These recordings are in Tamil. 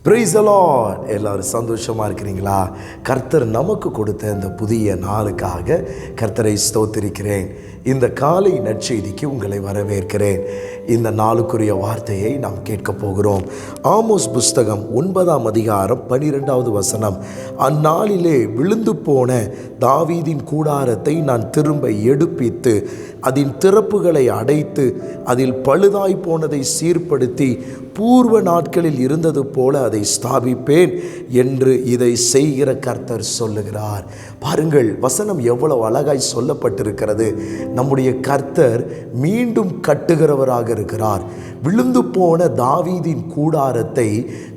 Praise எல்லோரும் எல்லாரும் சந்தோஷமாக இருக்கிறீங்களா? கர்த்தர் நமக்கு கொடுத்த இந்த புதிய நாளுக்காக கர்த்தரை ஸ்தோத்திரிக்கிறேன். இந்த காலை நற்செய்திக்கு உங்களை வரவேற்கிறேன். இந்த நாளுக்குரிய வார்த்தையை நாம் கேட்கப் போகிறோம். ஆமோஸ் புஸ்தகம் ஒன்பதாம் அதிகாரம் பனிரெண்டாவது வசனம். அந்நாளிலே விழுந்து போன தாவீதின் கூடாரத்தை நான் திரும்ப எடுப்பித்து அதன் திறப்புகளை அடைத்து அதில் பழுதாய் போனதை சீர்படுத்தி பூர்வ நாட்களில் இருந்தது போல அதை ஸ்தாபிப்பேன் என்று இதை செய்கிற கர்த்தர் சொல்லுகிறார். பாருங்கள் வசனம் எவ்வளவு அழகாய் சொல்லப்பட்டிருக்கிறது. நம்முடைய கர்த்தர் மீண்டும் கட்டுகிறவராக இருக்கிறார். விழுந்து போன தாவீதின் கூடாரத்தை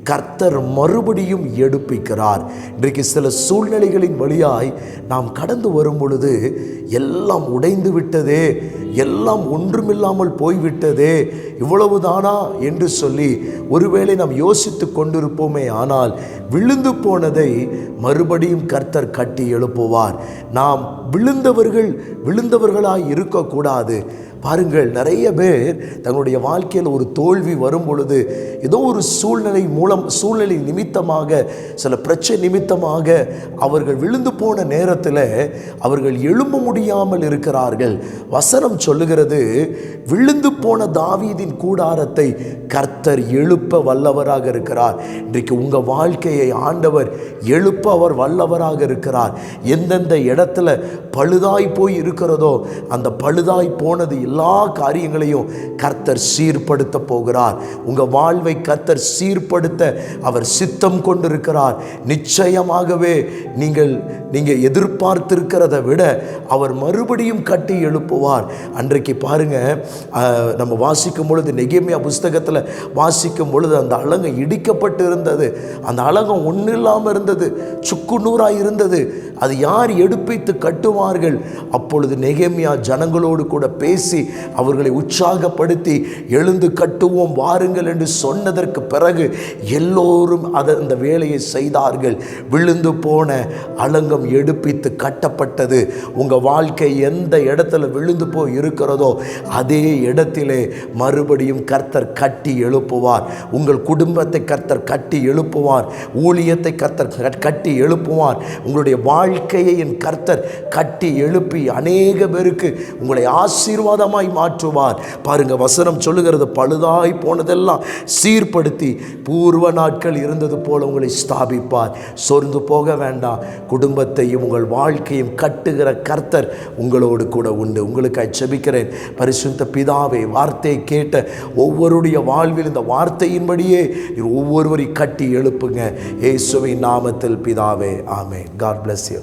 கர்த்தர் மறுபடியும் எடுப்பிக்கிறார். இன்றைக்கு சில சூழ்நிலைகளின் வழியாய் நாம் கடந்து வரும் பொழுது எல்லாம் உடைந்து விட்டதே. எல்லாம் ஒன்றுமில்லாமல் போய்விட்டதே இவ்வளவுதானா? என்று சொல்லி ஒருவேளை நாம் யோசித்து கொண்டிருப்போமே ஆனால் விழுந்து போனதை மறுபடியும் கர்த்தர் கட்டி எழுப்புவார். நாம் விழுந்தவர்கள் விழுந்தவர்களாய் இருக்கக்கூடாது. பாருங்கள் நிறைய பேர் தங்களுடைய வாழ்க்கையில் ஒரு தோல்வி வரும் பொழுது ஏதோ ஒரு சூழ்நிலை மூலம் சூழ்நிலை நிமித்தமாக சில பிரச்சனை நிமித்தமாக அவர்கள் விழுந்து போன நேரத்தில் அவர்கள் எழும்ப முடியாமல் இருக்கிறார்கள். வசனம் சொல்லுகிறது விழுந்து போன தாவீதின் கூடாரத்தை கர்த்தர் எழுப்ப வல்லவராக இருக்கிறார். இன்றைக்கு உங்கள் வாழ்க்கையை ஆண்டவர் எழுப்ப அவர் வல்லவராக இருக்கிறார். எந்தெந்த இடத்துல பழுதாய் போய் இருக்கிறதோ அந்த பழுதாய் போனது இல்லை எல்லா காரியங்களையும் கர்த்தர் சீர்படுத்த போகிறார். உங்கள் வாழ்வை கர்த்தர் சீர்படுத்த அவர் சித்தம் கொண்டிருக்கிறார். நிச்சயமாகவே நீங்கள் நீங்கள் எதிர்பார்த்திருக்கிறத விட அவர் மறுபடியும் கட்டி எழுப்புவார். அன்றைக்கு பாருங்க நம்ம வாசிக்கும் பொழுது நெகேமியா புஸ்தகத்தில் வாசிக்கும் பொழுது அந்த அலங்கம் இடிக்கப்பட்டு இருந்தது அந்த அலங்கம் ஒன்றும் இல்லாமல் இருந்தது சுக்கு நூறாக இருந்தது. அது யார் எடுப்பித்து கட்டுவார்கள்? அப்பொழுது நெகேமியா ஜனங்களோடு கூட பேசி அவர்களை உற்சாகப்படுத்தி எழுந்து கட்டுவோம் வாருங்கள் என்று சொன்னதற்கு பிறகு எல்லோரும் அதை அந்த வேலையை செய்தார்கள். விழுந்து போன அலங்கம் எடுப்பித்து கட்டப்பட்டது. உங்கள் வாழ்க்கை எந்த இடத்துல விழுந்து போய் இருக்கிறதோ அதே இடத்திலே மறுபடியும் கர்த்தர் கட்டி எழுப்புவார். உங்கள் குடும்பத்தை கர்த்தர் கட்டி எழுப்புவார். ஊழியத்தை கர்த்தர் கட்டி எழுப்புவார். உங்களுடைய வாழ்க்கையை என் கர்த்தர் கட்டி எழுப்பி அநேக பேருக்கு உங்களை ஆசீர்வாதம் பள்ளமாய் மாற்றுவார். பாருங்க வசனம் சொல்லுகிறது பழுதாய் போனதெல்லாம் சீர்படுத்தி பூர்வ நாட்கள் இருந்தது போல உங்களை ஸ்தாபிப்பார். சொர்ந்து போக வேண்டாம். குடும்பத்தையும் உங்கள் வாழ்க்கையும் கட்டுகிற கர்த்தர் உங்களோடு கூட உண்டு. உங்களுக்கு செபிக்கிறேன் பரிசுத்த பிதாவை வார்த்தையை கேட்ட ஒவ்வொருடைய வாழ்வில் இந்த வார்த்தையின்படியே ஒவ்வொருவரையும் கட்டி எழுப்புங்க. இயேசுவை நாமத்தில் பிதாவே ஆமே காட் பிளஸ் யூ